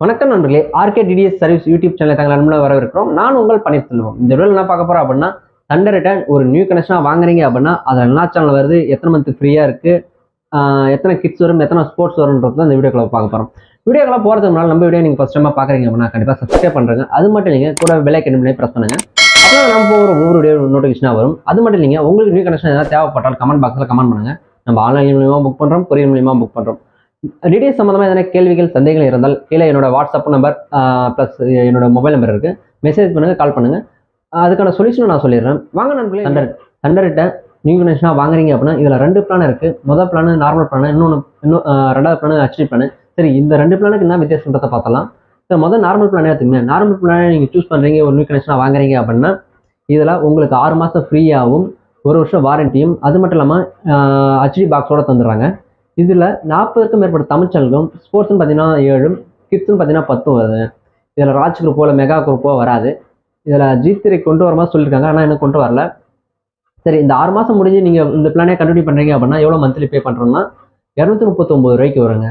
வணக்கம் நண்பர்களே RK DTS service YouTube channel தங்கள் அன்புல வரவிருக்கிறோம் நான் உங்கள் பணி செல்வம் இந்த வீடியோ என்ன பார்க்க போறோம் அப்படின்னா தண்டர் ரிட்டர்ன் ஒரு நியூ கனெக்ஷனாக வாங்குறீங்க அப்படின்னா அதில் என்ன சேனல் வருது எத்தனை மந்த் ஃப்ரீயாக இருக்கு எத்தனை கிட்ஸ் வரும் எத்தனை ஸ்போர்ட்ஸ் வரும்ன்றது தான் இந்த வீடியோக்களை பார்க்க போகிறோம் வீடியோக்களை போகிறதுக்கு முன்னால் நம்ம வீடியோ நீங்கள் ஃபஸ்ட் டைமாக பார்க்குறீங்க அப்படின்னா கண்டிப்பாக சப்ஸ்கிரைப் பண்ணுறேங்க அது மட்டும் இல்லைங்க கூட விலை ஐக்கன் ப்ரெஸ் பண்ணுங்க. அப்புறம் நம்ம ஒரு ஒவ்வொரு வீடியோ நோட்டிஃபிகேஷனாக வரும். அது மட்டும் இல்லைங்க உங்களுக்கு நியூ கனெக்ஷன் ஏதாவது தேவைப்பட்டால் கமெண்ட் பாக்ஸில் கமெண்ட் பண்ணுங்க. நம்ம ஆன்லைன் மூலியமாக புக் பண்ணுறோம் கொரியர் மூலியமாக புக் பண்ணுறோம் டீடைல்ஸ் சம்மந்தமாக எதனா கேள்விகள் சந்தேகங்கள் இருந்தால் கீழே என்னோட வாட்ஸ்அப் நம்பர் ப்ளஸ் என்னோட மொபைல் நம்பர் இருக்குது மெசேஜ் பண்ணுங்கள் கால் பண்ணுங்கள் அதுக்கான சொல்யூஷன் நான் சொல்லிடுறேன். வாங்க நண்பர்களே. தண்டர் தண்டர்கிட்ட நியூ கனெக்ஷனாக வாங்குறீங்க அப்படின்னா இதில் ரெண்டு பிளான் இருக்குது முதல் பிளான் நார்மல் பிளான் இன்னொன்று இன்னும் ரெண்டாவது பிளான் ஹெச்டி பிளான் சரி இந்த ரெண்டு பிளானுக்கு என்ன வித்தியாசன்றதை பார்த்தலாம் சார் முதல் நார்மல் பிளானே எடுத்துங்க நார்மல் பிளானே நீங்கள் சூஸ் பண்ணுறீங்க ஒரு நியூ கனெக்ஷனாக வாங்குறீங்க அப்படின்னா இதில் உங்களுக்கு ஆறு மாதம் ஃப்ரீயாகவும் ஒரு வருஷம் வாரண்டியும் அது மட்டும் இல்லாமல் ஹெச்டி பாக்ஸோட தந்துடுறாங்க. இதில் நாற்பதுக்கும் மேற்பட்ட தமிழ் சேனல்களும் ஸ்போர்ட்ஸ்னு பார்த்தீங்கன்னா ஏழும் கிட்ஸ்னு பார்த்தீங்கன்னா பத்தும் வருது. இதில் ராஜ் குரூப்போ இல்லை மெகா குரூப்போ வராது. இதில் ஜி த்ரீ கொண்டு வர மாதிரி சொல்லியிருக்காங்க ஆனால் இன்னும் கொண்டு வரல. சரி இந்த ஆறு மாதம் முடிஞ்சு நீங்கள் இந்த பிளானே கண்டினியூ பண்ணுறீங்க அப்படின்னா எவ்வளோ மந்த்லி பே பண்ணுறோம்னா இரநூத்தி முப்பத்தொம்பது ரூபாய்க்கு வருங்க.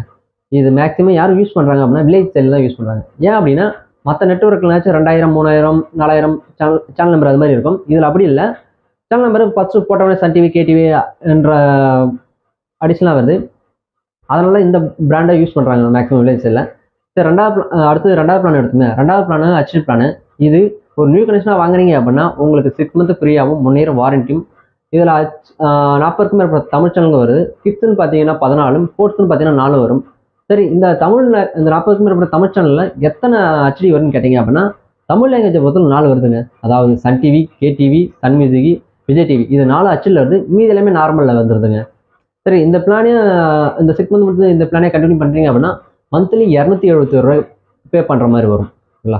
இது மேக்ஸிமம் யாரும் யூஸ் பண்ணுறாங்க அப்படின்னா வில்லேஜ் சைடில் தான் யூஸ் பண்ணுறாங்க ஏன் அப்படின்னா மற்ற நெட்ஒர்க்னாச்சும் ரெண்டாயிரம் மூணாயிரம் நாலாயிரம் சேனல் சேனல் நம்பர் அது மாதிரி இருக்கும். இதில் அப்படி இல்லை. சேனல் நம்பர் ஃபஸ்ட்டு போட்டோன்னே சன் டிவி கேடிவி என்ற அடிஷனலாக வருது. அதனால இந்த பிராண்டை யூஸ் பண்ணுறாங்க மேக்ஸிமம் வில்லேஜில் சரி ரெண்டாவது pla- அடுத்து அடுத்தது ரெண்டாவது பிளான் எடுத்துங்க ரெண்டாவது பிளான் ஹெச்டி பிளான் இது ஒரு நியூ கனெக்ஷனாக வாங்குறீங்க அப்படின்னா உங்களுக்கு சிக்ஸ் மந்த் ஃப்ரீயாகவும் முன்னேறும் வாரண்டியும் இதில் நாற்பதுக்கும் மேற்பட்ட தமிழ் சேனல்கள் வருது. ஃபிஃப்த்துன்னு பார்த்தீங்கன்னா பதினாலும் ஃபோர்த்துன்னு பார்த்தீங்கன்னா நாலு வரும். சரி இந்த தமிழில் இந்த நாற்பதுக்கும் மேற்பட்ட தமிழ் சேனலில் எத்தனை ஹெச்டி வரும்னு கேட்டிங்க அப்படின்னா தமிழ் லாங்குவேஜை பொறுத்தவரை நாலு வருதுங்க. அதாவது Sun TV KTV Sun Music Vijay TV இது நாலு அச்சில் வருது. மீதி எல்லாமே நார்மலில் வந்துருதுங்க. சரி இந்த பிளானே இந்த சிக்ஸ் மந்த் மட்டும் இந்த பிளானே கண்டினியூ பண்ணுறீங்க அப்படின்னா மந்த்லி இரநூத்தி எழுபத்தி ரூபாய் பே பண்ணுற மாதிரி வரும் சரிங்களா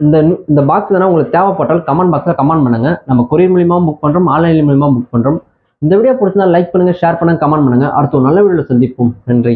இந்த இந்த பாக்ஸ் தானே உங்களுக்கு தேவைப்பட்டால் கமெண்ட் பாக்ஸில் கமெண்ட் பண்ணுங்க. நம்ம கொரியர் மூலியமாக புக் பண்ணுறோம் ஆன்லைன் மூலியமாக புக் பண்ணுறோம் இந்த வீடியோ பிடிச்சிருந்தா லைக் பண்ணுங்கள் ஷேர் பண்ணுங்கள் கமெண்ட் பண்ணுங்கள் அடுத்த ஒரு நல்ல வீடியோவில் சந்திப்போம். நன்றி.